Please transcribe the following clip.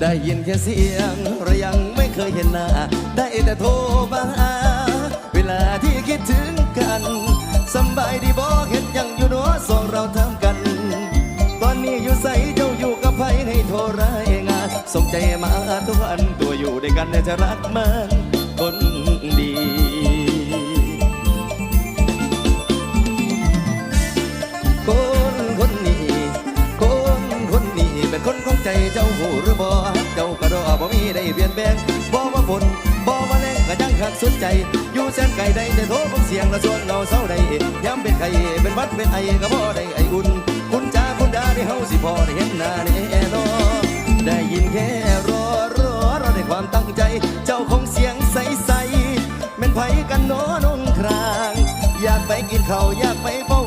ได้ยินแค่เสียงเรายังไม่เคยเห็นหน้า ได้แต่โทรมาหาเวลาที่คิดถึงกันสบายดีบอกเห็นยังอยู่เนาะสองเราทำกัน ตอนนี้อยู่ใส่เจ้าอยู่กับไผให้โทรรายงานส่งใจมาทุกวันตัวอยู่ด้วยกันจะรักมันคน ใจเจ้าหูหรือบ่เจ้ากระดอบ่มีได้เปลี่ยนแปลงบ่ว่าฝนบ่ว่าแรงก็ยังคักสุดใจอยู่แสนไกลได้แต่โทรฟังเสียงละชวนเราเศร้าได้ย้ำเป็นไข้เป็นวัดเป็นไอก็บ่ได้ไออุ่นคุณจ้าคุณดาได้เฮาสิพอได้เห็นหน้าแน่นอได้ยินแค่รอรอรอในความตั้งใจ เจ้าของเสียงใสๆแม่นไผกันโนนงคราง อยากไปกินข้าวอยากไปบ่